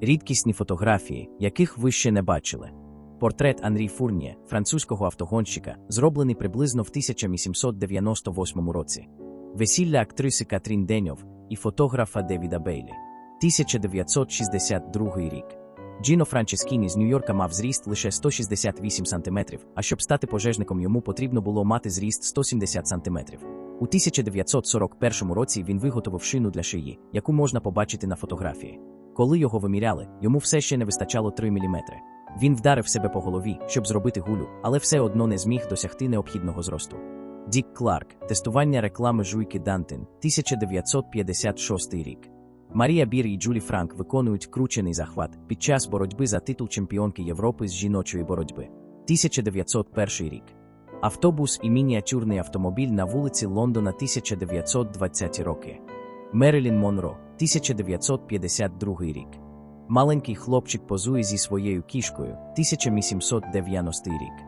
Рідкісні фотографії, яких ви ще не бачили. Портрет Анрі Фурніє, французького автогонщика, зроблений приблизно в 1898 році. Весілля актриси Катрін Деньов і фотографа Девіда Бейлі. 1962 рік. Джіно Франческіні з Нью-Йорка мав зріст лише 168 см, а щоб стати пожежником йому потрібно було мати зріст 170 см. У 1941 році він виготовив шину для шиї, яку можна побачити на фотографії. Коли його виміряли, йому все ще не вистачало 3 мм. Він вдарив себе по голові, щоб зробити гулю, але все одно не зміг досягти необхідного зросту. Дік Кларк, тестування реклами жуйки Дантин, 1956 рік. Марія Бір і Джулі Франк виконують кручений захват під час боротьби за титул чемпіонки Європи з жіночої боротьби. 1901 рік. Автобус і мініатюрний автомобіль на вулиці Лондона 1920 роки. Мерилін Монро, 1952 рік. Маленький хлопчик позує зі своєю кішкою, 1890 рік.